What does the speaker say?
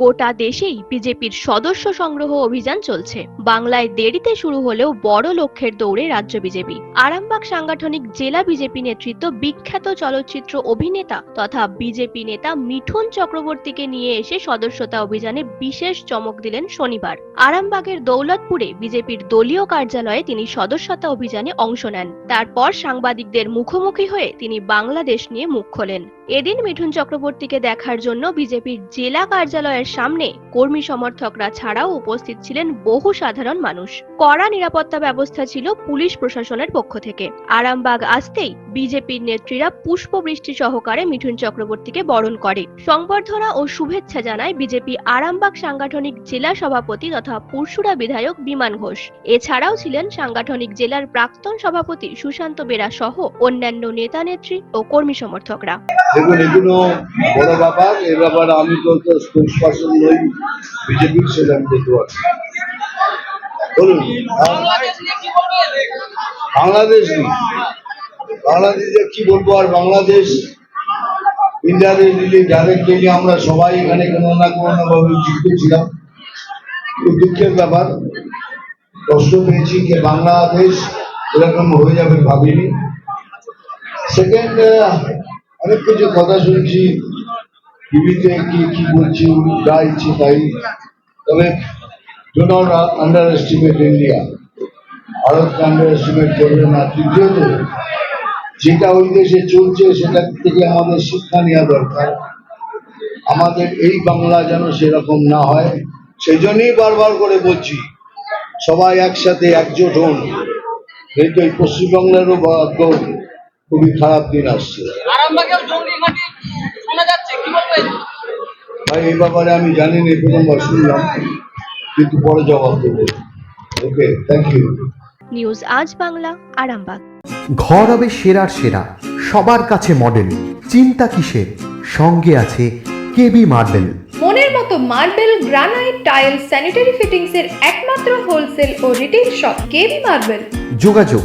গোটা দেশেই বিজেপির সদস্য সংগ্রহ অভিযান চলছে। বাংলায় দেরিতে শুরু হলেও বড় লক্ষ্যের দৌড়ে রাজ্য বিজেপি। আরামবাগ সাংগঠনিক জেলা বিজেপি নেতৃত্ব বিখ্যাত চলচ্চিত্র অভিনেতা তথা বিজেপি নেতা মিঠুন চক্রবর্তীকে নিয়ে এসে সদস্যতা অভিযানে বিশেষ চমক দিলেন শনিবার। আরামবাগের দৌলতপুরে বিজেপির দলীয় কার্যালয়ে তিনি সদস্যতা অভিযানে অংশ নেন। তারপর সাংবাদিকদের মুখোমুখি হয়ে তিনি বাংলাদেশ নিয়ে মুখ খোলেন। এদিন মিঠুন চক্রবর্তীকে দেখার জন্য বিজেপির জেলা কার্যালয়ের সামনে কর্মী সমর্থকরা ছাড়াও উপস্থিত ছিলেন বহু সাধারণ মানুষ। কড়া নিরাপত্তা ব্যবস্থা ছিল পুলিশ প্রশাসনের পক্ষ থেকে। আরামবাগ আসতেই বিজেপির নেত্রীরা পুষ্পবৃষ্টি সহকারে মিঠুন চক্রবর্তীকে বরণ করে। সংবর্ধনা ও শুভেচ্ছা জানায় বিজেপি আরামবাগ সাংগঠনিক জেলা সভাপতি তথা পুরসুরা বিধায়ক বিমান ঘোষ। এছাড়াও ছিলেন সাংগঠনিক জেলার প্রাক্তন সভাপতি সুশান্ত বেরা সহ অন্যান্য নেতা নেত্রী ও কর্মী সমর্থকরা। দেখুন, এগুলো বড় ব্যাপার। এ ব্যাপারে আমি তো স্পোর্টস পার্সন নই বিজেপির সেটা আমি দেখতে পাচ্ছি বলুন বাংলাদেশ নেই। বাংলাদেশে কি বলব আর বাংলাদেশ ইন্ডিয়ারে ডাইরেক্টলি আমরা সবাই এখানে কোনো না কোনো ভাবে যুক্ত ছিলাম, খুব দুঃখের ব্যাপার। কষ্ট পেয়েছি যে বাংলাদেশ এরকম হয়ে যাবে ভাবিনি। সেকেন্ড অনেক কিছু কথা শুনছি, টিভিতে কি কি বলছি যা ইচ্ছে তাই। তবে do not underestimate India ভারতকে আন্ডার এস্টিমেট করবে না। তৃতীয়ত, যেটা ওই দেশে চলছে, সেটা থেকে আমাদের শিক্ষা নেওয়া দরকার। আমাদের এই বাংলা যেন সেরকম না হয় সেই জন্যই বারবার করে বলছি, সবাই একসাথে একজোট হন। এই তো এই পশ্চিমবাংলারও খুবই খারাপ দিন আসছে। ভাই এই ব্যাপারে আমি জানি না প্রথমবার শুনলাম কিন্তু পরে জবাব দেবো। ওকে থ্যাংক ইউ নিউজ আজ বাংলা আরামবাগ। ঘর হবে সেরার সেরা সবার কাছে মডেল চিন্তা কিসের? সঙ্গে আছে কেবি মার্বেল মনের মতো marble granite tile sanitary fittings এর একমাত্র হোলসেল ও রিটেল শপ কেবি মার্বেল যোগাযোগ